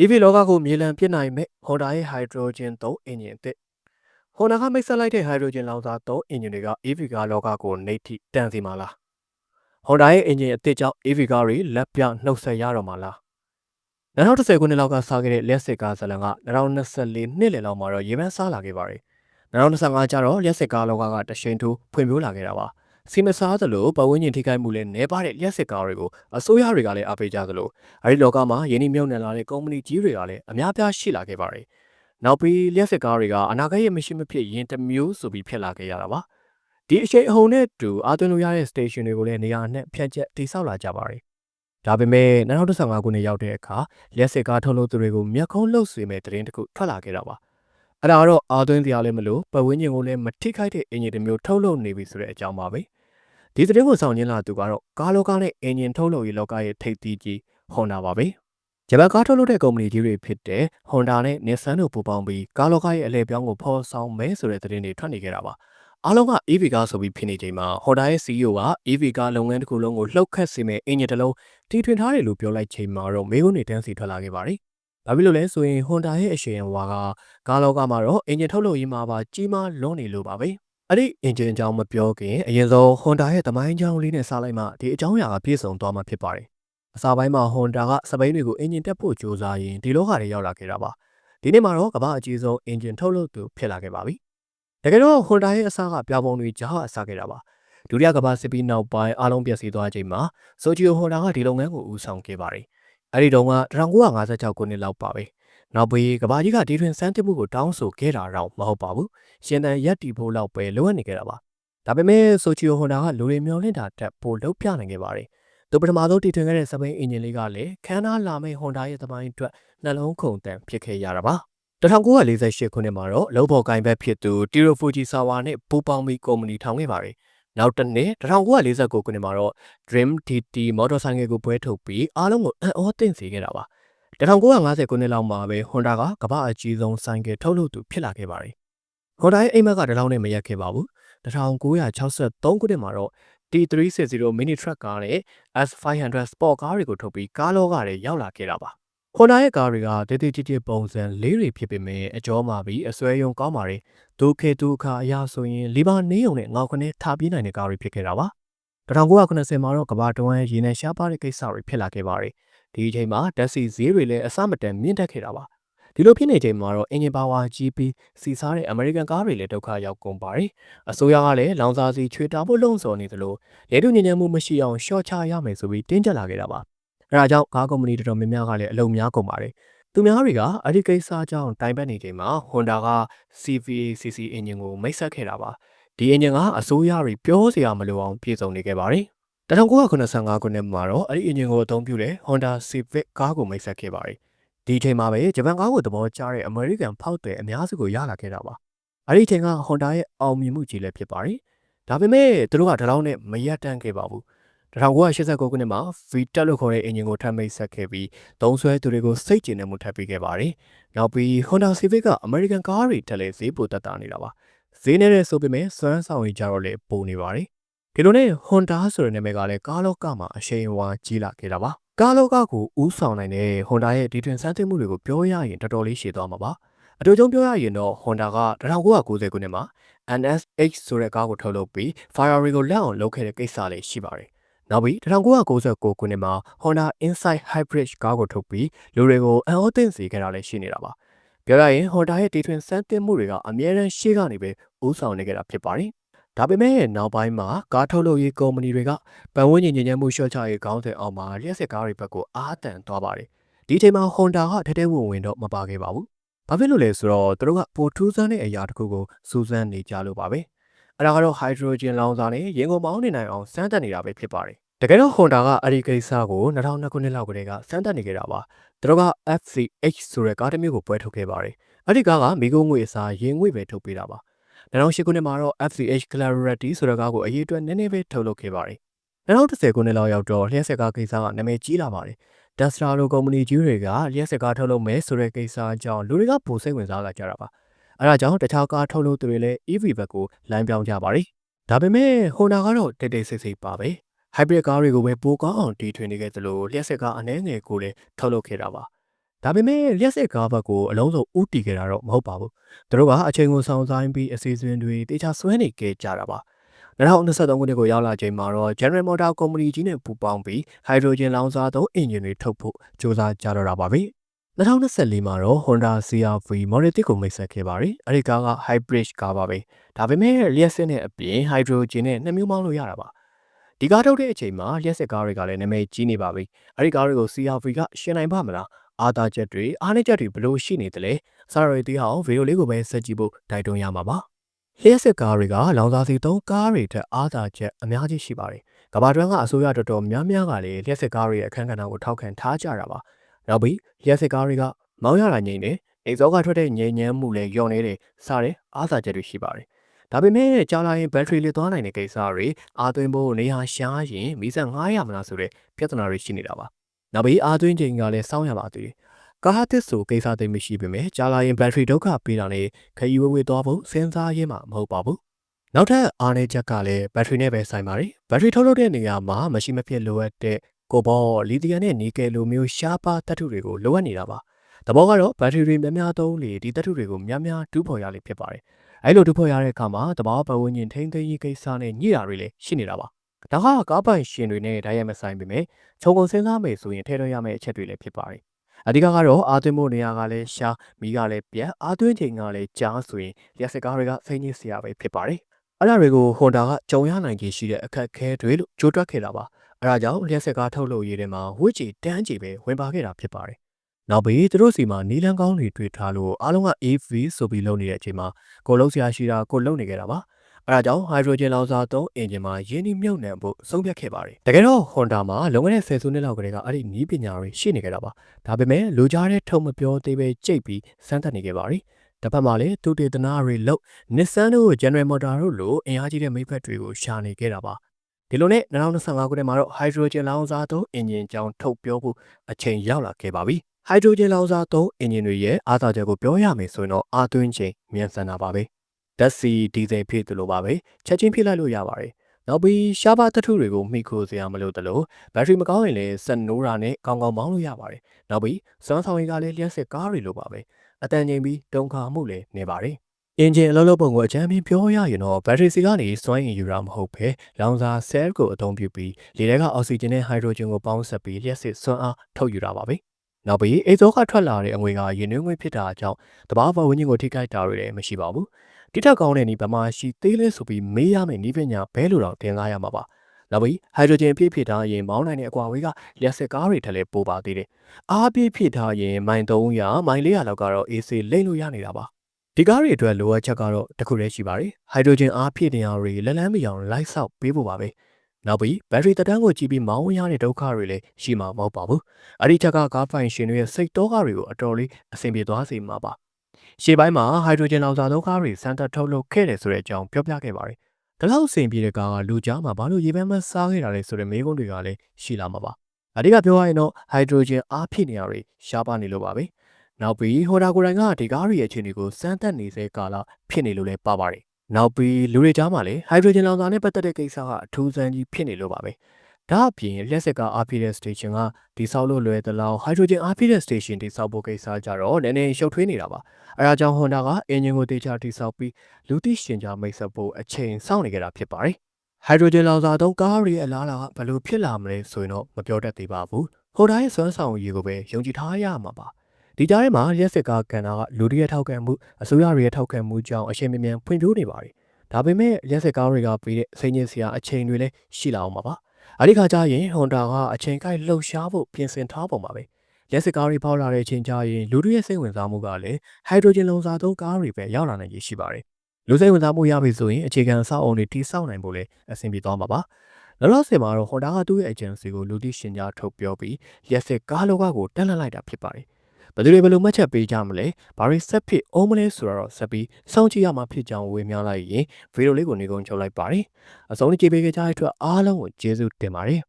EV လောကကိုမြေလံပစ်နိုင်မဲ့ Honda ရဲ့ Hydrogen 3အင်ဂျင်အသစ် Honda ကမိတ်ဆက်လိုက်တဲ့ Hydrogen လောင်စာ3အင်ဂျင်တွေက EV ကားလောကကိုနှိပ်ထိတန်စီမှာလား Honda ရဲ့အင်ဂျင်အသစ်ကြောင့် EV ကားတွေလက်ပြနှုတ်ဆက်ရတော့မှာလား2010ခုနှစ်လောက်ကစခဲ့တဲ့လျှက်စစ်ကားဇလံက2024နှစ်လယ်လောက်မှာတော့ရေပန်းစားလာခဲ့ပါတယ်2025ကျတော့လျှက်စစ်ကားလောကကတရှိန်ထိုးဖွံ့ဖြိုးလာခဲ့တာပါ စီမစားသလိုပတ်ဝန်းကျင်ထိခိုက်မှုလည်းနှဲပါတဲ့လျှက်စစ်ကားတွေကိုအစိုးရတွေကလည်းအားပေးကြသလိုအဲဒီလောကမှာယင်းနှမြုပ်နှံလာတဲ့ကုမ္ပဏီကြီးတွေကလည်းအများပြားရှိလာခဲ့ပါတယ်။နောက်ပြီးလျှက်စစ်ကားတွေကအနာဂတ်ရဲ့မရှိမဖြစ်ရင်တစ်မျိုးဆိုပြီးဖြစ်လာခဲ့ရတာပါ။ဒီအရှိန်အဟုန်နဲ့တူအားသွင်းလို့ရတဲ့ station တွေကိုလည်းနေရာနဲ့ဖြန့်ကျက်တည်ဆောက်လာကြပါတယ်။ဒါပေမဲ့2015ခုနှစ်ရောက်တဲ့အခါလျှက်စစ်ကားထုတ်လုပ်သူတွေကိုမျက်ခုံးလှုပ်ဆွေမဲ့သတင်းတစ်ခုထွက်လာခဲ့တာပါ။အဲ့ဒါကတော့အားသွင်းတရားလည်းမလို့ပတ်ဝန်းကျင်ကိုလည်းမထိခိုက်တဲ့အင်ဂျင်တစ်မျိုးထုတ်လုပ်နေပြီဆိုတဲ့အကြောင်းပါပဲ။ ဒီသတင်းကိုဆောင်ရင်းလာသူကတော့ကားလောကနဲ့အင်ဂျင်ထုတ်လုပ်ရေးလောကရဲ့ထိပ်သီးကြီး Honda ပါပဲဂျပန်ကားထုတ်လုပ်တဲ့ကုမ္ပဏီကြီးတွေဖြစ်တဲ့ Honda နဲ့ Nissan တို့ပူးပေါင်းပြီးကားလောကရဲ့အလဲပြောင်းကိုဖော်ဆောင်မယ်ဆိုတဲ့သတင်းတွေထွက်နေကြတာပါအားလုံးက EV ကားဆိုပြီးဖြစ်နေချိန်မှာ Honda ရဲ့ CEO က EV ကားလုပ်ငန်းတစ်ခုလုံးကိုလှုပ်ခတ်စေမယ့်အင်ဂျင်တစ်လုံးတီထွင်ထားတယ်လို့ပြောလိုက်ချိန်မှာတော့မေးခွန်းတွေတန်းစီထွက်လာခဲ့ပါတယ်။ဘာဖြစ်လို့လဲဆိုရင် Honda ရဲ့အရှိန်အဝါကကားလောကမှာတော့အင်ဂျင်ထုတ်လုပ်ရေးမှာပါကြီးမားလွန်းနေလို့ပါပဲ။ အဲ့ဒီအင်ဂျင်အကြောင်းမပြောခင်အရင်ဆုံး Honda ရဲ့သမိုင်းကြောင်းလေးနဲ့စလိုက်မှဒီအကြောင်းအရာကပြည့်စုံသွားမှာဖြစ်ပါတယ်။အစပိုင်းမှာ Honda ကစပိန်တွေကိုအင်ဂျင်တက်ဖို့ကြိုးစားရင်ဒီလောကတွေရောက်လာခဲ့တာပါ။ဒီနေ့မှာတော့ကမ္ဘာအကြီးဆုံးအင်ဂျင်ထုတ်လုပ်သူဖြစ်လာခဲ့ပါပြီ။တကယ်တော့ Honda ရဲ့အစကပြောင်းပုံတွေကြားအစခဲ့တာပါ။ဒုတိယကမ္ဘာစစ်ပြီးနောက်ပိုင်းအားလုံးပြည့်စည်သွားချိန်မှာ Sochio Honda ကဒီလုပ်ငန်းကိုဦးဆောင်ခဲ့ပါတယ်။အဲ့ဒီတုန်းက1956ခုနှစ်လောက်ပါပဲ။ နောက်ပြီးကဘာကြီးကဒီတွင်စမ်းသစ်မှုကိုတောင်းဆိုခဲ့တာတော့မဟုတ်ပါဘူးရှင်တန်ရက်တီဖို့လောက်ပဲလိုအပ်နေခဲ့တာပါဒါပေမဲ့ဆိုချီယိုဟွန်ဒါကလူတွေမျောလင့်တာတက်ပိုလှုပ်ပြနိုင်ခဲ့ပါတယ်သူပထမဆုံးတီထွင်ခဲ့တဲ့စပိန်အင်ဂျင်လေးကလည်းခန်းသားလာမယ့်ဟွန်ဒါရဲ့သမိုင်းအတွက်နှလုံးခုန်တန်ဖြစ်ခဲ့ရတာပါ1948ခုနှစ်မှာတော့လုံဘော်ကိုင်ဘက်ဖြစ်သူတီရိုဖူဂျီဆာဝါနဲ့ပူပေါင်းပြီးကုမ္ပဏီထောင်ခဲ့ပါတယ်နောက်တစ်နှစ်1949ခုနှစ်မှာတော့ Dream TT မော်တော်ဆိုင်ကယ်ကိုပွဲထုတ်ပြီးအားလုံးကိုအံ့ဩသင့်စေခဲ့တာပါ 1950ခုနှစ်လောက်မှာပဲ Honda ကကမ္ဘာအကြီးဆုံးဆိုင်ကယ်ထုတ်လုပ်သူဖြစ်လာခဲ့ပါတယ်။ Honda ရဲ့အိမ်မက်ကတလောင်းနဲ့မရက်ခဲ့ပါဘူး။1963ခုနှစ်မှာတော့ T360 mini truck ကားနဲ့ S500 sport ကားတွေကိုထုတ်ပြီးကားလောကတွေရောက်လာခဲ့တာပါ။ Honda ရဲ့ကားတွေကတည်တည်ကြည်ကြည်ပုံစံလေးတွေဖြစ်ပေမဲ့အကျော်မှာပြီးအစွဲယုံကောင်းပါတယ်။ဒုခေတုခါအရာဆိုရင်လီဘာနေုံနဲ့ငေါခနဲ့ထားပြေးနိုင်တဲ့ကားတွေဖြစ်ခဲ့တာပါ။1990မှာတော့ကမ္ဘာတဝန်းရေနံရှားပါတဲ့ကိစ္စတွေဖြစ်လာခဲ့ပါတယ်။ ဒီအချိန်မှာဓာတ်ဆီဈေးတွေလည်းအဆမတန်မြင့်တက်ခဲ့တာပါဒီလိုဖြစ်နေချိန်မှာတော့အင်ဂျင်ပါဝါကြီးပြီးစီစားတဲ့အမေရိကန်ကားတွေလည်းဒုက္ခရောက်ကုန်ပါတယ်အစိုးရကလည်းလောင်စာဆီချွေတာဖို့လုံဆော်နေသလိုလေတုညဉ့်ညံမှုမရှိအောင်ရှော့ချရမယ်ဆိုပြီးတင်းကျပ်လာခဲ့တာပါအဲဒါကြောင့်ကားကုမ္ပဏီတော်တော်များများကလည်းအလုံများကုန်ပါတယ်သူများတွေကအဲ့ဒီကိစ္စကြောင့်တိုင်ပတ်နေချိန်မှာ Honda က CVACC အင်ဂျင်ကိုမိတ်ဆက်ခဲ့တာပါဒီအင်ဂျင်ကအစိုးရတွေပြောစရာမလိုအောင်ပြည်စုံနေခဲ့ပါတယ် 1985ခုနှစ်မှာတော့အဲ့ဒီအင်ဂျင်ကိုအသုံးပြုတဲ့ Honda Civic ကားကိုမိတ်ဆက်ခဲ့ပါတယ်။ဒီအချိန်မှာပဲဂျပန်ကားကိုသဘောကျတဲ့ American ဖောက်တယ်အများစုကိုရလာခဲ့တာပါ။အဲ့ဒီအချိန်က Honda ရဲ့အောင်မြင်မှုကြီးလည်းဖြစ်ပါတယ်။ဒါပေမဲ့သူတို့ကဒီလောက်နဲ့မရက်တန့်ခဲ့ပါဘူး။1989ခုနှစ်မှာ V-Tech လို့ခေါ်တဲ့အင်ဂျင်ကိုထပ်မိတ်ဆက်ခဲ့ပြီးသုံးဆွဲသူတွေကိုစိတ်ကျဉ်နေမှုထပ်ပြီးခဲ့ပါတယ်။နောက်ပြီး Honda Civic က American ကားတွေထက်လည်းဈေးပိုတက်တာနေတာပါ။ဈေးနဲ့ဆိုပေမဲ့စွမ်းဆောင်ရည်ကြတော့လည်းပိုနေပါတယ် ဒီလိုနဲ့ Honda ဆိုတဲ့နာမည်ကလည်းကားလောကမှာအရှိန်အဝါကြီးလာခဲ့တာပါကားလောကကိုဦးဆောင်နိုင်တဲ့ Honda ရဲ့ဒီတွင်စမ်းသပ်မှုတွေကိုပြောရရင်တော်တော်လေးရှည်သွားမှာပါအတူတုံးပြောရရင်တော့ Honda က1990ခုနှစ်မှာ NSX ဆိုတဲ့ကားကိုထုတ်လုပ်ပြီး Ferrari ကိုလက်အောင်လုပ်ခဲ့တဲ့ကိစ္စလေးရှိပါတယ်နောက်ပြီး1999ခုနှစ်မှာ Honda Insight Hybrid ကားကိုထုတ်ပြီးလူတွေကိုအံ့ဩသင့်စေခဲ့တာလည်းရှိနေတာပါပြောရရင် Honda ရဲ့တီထွင်စမ်းသပ်မှုတွေကအများရန်ရှေ့ကနေပဲဦးဆောင်နေကြတာဖြစ်ပါတယ် ဒါပေမဲ့နောက်ပိုင်းမှာကားထုတ်လုပ်ရေးကုမ္ပဏီတွေကပတ်ဝန်းကျင်ညဉ့်ညမ်းမှုလျှော့ချရေးခေါင်းစဉ်အောက်မှာလျှက်စစ်ကားတွေဘက်ကိုအားတန်သွားပါတယ်။ဒီအချိန်မှာ Honda ကထဲထဲဝင်ဝင်တော့မပါခဲ့ပါဘူး။ဘာဖြစ်လို့လဲဆိုတော့သူတို့ကပိုထူးဆန်းတဲ့အရာတစ်ခုကိုစူးစမ်းနေကြလို့ပါပဲ။အဲဒါကတော့ hydrogen လောင်စာနဲ့ရင်ကုန်မောင်းနေနိုင်အောင်စမ်းသပ်နေတာပဲဖြစ်ပါတယ်။တကယ်တော့ Honda ကအဲ့ဒီကိစ္စကို2002ခုနှစ်လောက်ကတည်းကစမ်းသပ်နေခဲ့တာပါ။သူတို့က FCH ဆိုတဲ့ကားတစ်မျိုးကိုပွဲထုတ်ခဲ့ပါတယ်။အဲ့ဒီကားကမိခိုးငွေအစားရင်ငွေပဲထုတ်ပေးတာပါ။ 2008ခုနှစ်မှာတော့ FCH Clarity ဆိုတဲ့ကားကိုအရေးအတွက်နည်းနည်းပဲထုတ်လုပ်ခဲ့ပါတယ်။2010ခုနှစ်လောက်ရောက်တော့လျှက်စစ်ကားကိစ္စကနာမည်ကြီးလာပါတယ်။ Tesla လိုကုမ္ပဏီကြီးတွေကလျှက်စစ်ကားထုတ်လုပ်မယ်ဆိုတဲ့ကိစ္စကြောင့်လူတွေကပိုစိတ်ဝင်စားလာကြတာပါ။အဲဒါကြောင့်တခြားကားထုတ်လုပ်သူတွေလည်း EV ဘက်ကိုလမ်းပြောင်းကြပါတယ်။ဒါပေမဲ့ Honda ကတော့တိတ်တိတ်ဆိတ်ဆိတ်ပါပဲ။ hybrid ကားတွေကိုပဲပိုကောင်းအောင်တီထွင်နေခဲ့သလိုလျှက်စစ်ကားအနှဲငယ်ကိုလည်းထုတ်လုပ်ခဲ့တာပါ။ ဒါပေမဲ့လျှက်စစ်ကားဘက်ကိုအလုံးစုံဥတီခဲ့တာတော့မဟုတ်ပါဘူးသူတို့ကအချိန်ကိုဆောင်ဆိုင်ပြီးအစီအစဉ်တွေတေချာဆွဲနေခဲ့ကြတာပါ2023ခုနှစ်ကိုရောက်လာချိန်မှာတော့ General Motor Company ကြီးနဲ့ပူးပေါင်းပြီး hydrogen လောင်စာသုံးအင်ဂျင်တွေထုတ်ဖို့စ조사ကြတော့တာပါပဲ2024မှာတော့ Honda CR-V Model 3ကိုမိတ်ဆက်ခဲ့ပါတယ်။အဲဒီကားက hybrid ကားပါပဲ။ဒါပေမဲ့လျှက်စစ်နဲ့အပြင် hydrogen နဲ့နှစ်မျိုးမောင်းလို့ရတာပါ။ဒီကားထုတ်တဲ့အချိန်မှာလျှက်စစ်ကားတွေကလည်းနာမည်ကြီးနေပါပြီ။အဲဒီကားတွေကို CR-V ကရှင်းနိုင်ပါမလား။ အာသာချက်တွေအားနည်းချက်တွေဘယ်လိုရှိနေသလဲ။စာရီတီဟောင်းဗီဒီယိုလေးကိုပဲဆက်ကြည့်ဖို့တိုက်တွန်းရမှာပါ။လျှက်စစ်ကားတွေကလောင်စာဆီသုံးကားတွေထက်အားသာချက်အများကြီးရှိပါတယ်။ကမ္ဘာတွင်းကအစိုးရတော်တော်များများကလည်းလျှက်စစ်ကားတွေရဲ့အခန်းကဏ္ဍကိုထောက်ခံထားကြတာပါ။နောက်ပြီးလျှက်စစ်ကားတွေကမောင်းရတာငြိမ်တယ်အိမ်စောကထွက်တဲ့ငြိမ်ညမ်းမှုလည်းညော့နေတယ်စတဲ့အားသာချက်တွေရှိပါတယ်ဒါပေမဲ့ကြာလာရင်ဘက်ထရီလေးသွားနိုင်တဲ့ကိစ္စတွေအာသွင်းဖို့နေရာရှားရင်မီးစက်900မလားဆိုတဲ့ပြဿနာတွေရှိနေတာပါ နောက်ပြီးအာသွင်းချိန်ကလည်းစောင်းရပါသေးတယ်ကားတစ်ဆိုကိစ္စသိမရှိပေမဲ့ကြာလာရင်ဘက်ထရီဒုက္ခပေးတာနဲ့ခရီးဝေးဝေးသွားဖို့စဉ်းစားရင်းမှမဟုတ်ပါဘူးနောက်ထပ်အားနည်းချက်ကလည်းဘက်ထရီနဲ့ပဲဆိုင်ပါတယ်ဘက်ထရီထုတ်လုပ်တဲ့နေရာမှာမရှိမဖြစ်လိုအပ်တဲ့ကိုဘောလီသီယမ်နဲ့နီကယ်လိုမျိုးရှားပါးသတ္တုတွေကိုလိုအပ်နေတာပါ။သဘောကတော့ဘက်ထရီတွေများများသုံးလေဒီသတ္တုတွေကိုများများတူးဖော်ရလေဖြစ်ပါတယ်။အဲလိုတူးဖော်ရတဲ့အခါမှာသဘာဝပတ်ဝန်းကျင်ထိန်းသိမ်းရေးကိစ္စနဲ့ညှိတာတွေလည်းရှိနေတာပါ။ ဒါကကားပိုင်ရှင်တွေနဲ့ဓာတ်ရိုက်မဆိုင်ပေမဲ့ခြုံကုန်စဉ်းစားမယ်ဆိုရင်ထည့်သွင်းရမယ့်အချက်တွေလည်းဖြစ်ပါတယ်။အဓိကကတော့အာသွင်းဖို့နေရာကလည်းရှားမိကလည်းပြတ်အာသွင်းချိန်ကလည်းကြားဆိုရင်လျှက်စကားတွေကဖိနေစရာပဲဖြစ်ပါတယ်။အဲ့ဒါတွေကို Honda ကကြုံရနိုင်ခြေရှိတဲ့အခက်အခဲတွေလို့ကြိုးတွက်ခဲ့တာပါ။အဲဒါကြောင့်လျှက်စကားထုတ်လုပ်ရေးထဲမှာဝှစ်ချီတန်းချီပဲဝင်ပါခဲ့တာဖြစ်ပါတယ်နောက်ပြီးသူတို့စီမှာနီလန်းကောင်းတွေတွေ့ထားလို့အားလုံးက AV ဆိုပြီးလုပ်နေတဲ့အချိန်မှာကိုလုံးဆရာရှိတာကိုလုံနေခဲ့တာပါ အဲဒါကြောင့်ဟိုက်ဒရိုဂျင်လောင်စာသုံးအင်ဂျင်မှာရင်းနှီးမြုပ်နှံဖို့ဆုံးဖြတ်ခဲ့ပါတယ်တကယ်တော့ Honda မှာလုံခဲ့တဲ့ဆယ်စုနှစ်လောက်ကတည်းကအဲ့ဒီနီးပညာတွေရှိနေကြတာပါဒါပေမဲ့လူကြားတဲ့ထုံမပြောသေးပဲကြိတ်ပြီးစမ်းသပ်နေခဲ့ပါတယ်တစ်ဖက်မှာလည်းသူတေသနာတွေလို့ Nissan တို့ General Motor တို့လိုအင်အားကြီးတဲ့မိဖက်တွေကိုရှာနေခဲ့တာပါဒီလိုနဲ့2025ခုနှစ်မှာတော့ hydrogen လောင်စာသုံးအင်ဂျင်ကြောင်းထုတ်ပြောဖို့အချိန်ရောက်လာခဲ့ပါပြီဟိုက်ဒရိုဂျင်လောင်စာသုံးအင်ဂျင်တွေရဲ့အားသာချက်ကိုပြောရမယ်ဆိုရင်တော့အားသွင်းချိန်မြန်ဆန်တာပါပဲ ဓာတ်ဆီဒီဇယ်ဖြစ်သလိုပါပဲချက်ချင်းဖြစ်လိုက်လို့ရပါတယ်နောက်ပြီးရှားပါတထုတွေကိုမိခိုစရာမလိုတလို့ဘက်ထရီမကောင်းရင်လည်းစက်နိုးတာနဲ့ကောင်းကောင်းမောင်းလို့ရပါတယ်နောက်ပြီးစွမ်းဆောင်ရည်ကလည်းလျှက်စစ်ကားတွေလိုပါပဲအတန်ချိန်ပြီးတုံခါမှုလည်းနေပါတယ်အင်ဂျင်အလုံးလုံးပုံကိုအချမ်းပြပြောရရင်တော့ဘက်ထရီစီကနေစွမ်းအင်ယူတာမဟုတ်ပဲလောင်စာဆဲလ်ကိုအသုံးပြုပြီးလေထဲကအောက်ဆီဂျင်နဲ့ဟိုက်ဒရိုဂျင်ကိုပေါင်းစပ်ပြီးလျှက်စစ်စွမ်းအားထုတ်ယူတာပါပဲနောက်ပြီးအိတ်စောကထွက်လာတဲ့အငွေကရင်နှွေးငွေဖြစ်တာကြောင့်တဘာဝဝင်းကြီးကိုထိခိုက်တာတွေလည်းမရှိပါဘူး တိထက်ကောင်းတဲ့နီးဗမာရှိသေးလဲဆိုပြီးမေးရမယ့်နီးပညာဘဲလိုတော့တင်ကားရမှာပါနောက်ပြီးဟိုက်ဒရိုဂျင်ပြည့်ဖြစ်ထားရင်မောင်းနိုင်တဲ့အကွာဝေးကလျှက်စစ်ကားတွေထက်လည်းပိုပါသေးတယ်အားပြည့်ဖြစ်ထားရင်မိုင်300မိုင်400လောက်ကတော့ AC လိမ့်လို့ရနေတာပါဒီကားတွေအတွက်လိုအပ်ချက်ကတော့တခုတည်းရှိပါတယ်ဟိုက်ဒရိုဂျင်အားဖြည့်တင်ရတွေလက်လန်းမီအောင်လိုက်ဆောက်ပေးဖို့ပါပဲနောက်ပြီးဘက်ထရီတက်တန်းကိုကြည့်ပြီးမောင်းဝင်ရတဲ့ဒုက္ခတွေလည်းရှိမှာမဟုတ်ပါဘူး။အဲ့ဒီချက်ကကားဖိုင်ရှင်တွေရဲ့စိတ်တော့ကားတွေကိုအတော်လေးအဆင်ပြေသွားစေမှာပါ။ ရှေ့ပိုင်းမှာဟိုက်ဒရိုဂျင်လောင်စာသုံးကားတွေစမ်းသပ်ထုတ်လုပ်ခဲ့တယ်ဆိုတဲ့အကြောင်းပြောပြခဲ့ပါတယ်။ဒါလောက်အဆင်ပြေတဲ့ကားကလူကြားမှာဘာလို့ရေပန်းမစားခဲ့တာလဲဆိုတဲ့မေးခွန်းတွေကလည်းရှိလာမှာပါ။အဓိကပြောရရင်တော့ဟိုက်ဒရိုဂျင်အားဖြည့်နေရတွေရှားပါနေလို့ပါပဲ။နောက်ပြီးဟိုဒါကိုယ်တိုင်ကဒီကားတွေရဲ့အခြေအနေကိုစမ်းသပ်နေစေကာလဖြစ်နေလို့လည်းပါပါတယ်နောက်ပြီးလူတွေကြားမှာလည်းဟိုက်ဒရိုဂျင်လောင်စာနဲ့ပတ်သက်တဲ့ကိစ္စကအထူးဆန်းကြီးဖြစ်နေလို့ပါပဲ ဒါအပြင်လျှက်စက်ကအားဖြစ်တဲ့ station ကဒီဆောက်လို့လွယ်သလောက်ဟိုက်ဒရိုဂျင်အားဖြစ်တဲ့ station ဒီဆောက်ဖို့ကိစ္စကြတော့နည်းနည်းရှုပ်ထွေးနေတာပါအဲဒါကြောင့် Honda ကအင်ဂျင်ကိုတေချာတိဆောက်ပြီးလူသိရှင်ကြားမိတ်ဆက်ဖို့အချိန်စောင့်နေကြတာဖြစ်ပါတယ်ဟိုက်ဒရိုဂျင်လောင်စာသုံးကားတွေရဲ့အလားအလာကဘယ်လိုဖြစ်လာမလဲဆိုရင်တော့မပြောတတ်သေးပါဘူးဟိုဒါရဲ့စွမ်းဆောင်ရည်ကိုပဲယုံကြည်ထားရမှာပါဒီကြားထဲမှာရက်စစ်ကားကန်တာကလူတွေရဲ့ထောက်ခံမှုအစိုးရတွေရဲ့ထောက်ခံမှုကြောင့်အချိန်မြမြန်ဖွံ့ဖြိုးနေပါတယ်ဒါပေမဲ့ရက်စက်ကားတွေကပေးတဲ့စိတ်ညစ်စရာအချိန်တွေလည်းရှိလာအောင်ပါပါ အဲ့ဒီခါကျရင် Honda ကအချိန်ကိုက်လှုပ်ရှားဖို့ပြင်ဆင်ထားပုံပါပဲလက်စကားတွေပေါက်လာတဲ့အချိန်ကျရင်လူတွေရဲ့စိတ်ဝင်စားမှုကလည်းဟိုက်ဒရိုဂျင်လုံစာသုံးကားတွေပဲရောက်လာနိုင်ရရှိပါတယ်လူစိတ်ဝင်စားမှုရပြီဆိုရင်အခြေခံအဆောက်အုံတွေတိစောက်နိုင်ဖို့လည်းအဆင်ပြေသွားမှာပါလောလောဆယ်မှာတော့ Honda ကသူ့ရဲ့ agency ကိုလူသိရှင်ကြားထုတ်ပြောပြီးရက်စက်ကားလောကကိုတက်လှမ်းလိုက်တာဖြစ်ပါတယ် ဘယ်သူတွေဘယ်လိုမှတ်ချက်ပေးကြမလဲဘာတွေဆက်ဖြစ်အောင်မလဲဆိုတော့ဆက်ပြီးစောင့်ကြည့်ရမှာဖြစ်ကြောင်းဝေမျှလိုက်ရင်ဗီဒီယိုလေးကိုနေကုန်ချုပ်လိုက်ပါတယ်အဆုံးကြည့်ပေးကြတဲ့အတွက်အားလုံးကိုကျေးဇူးတင်ပါတယ်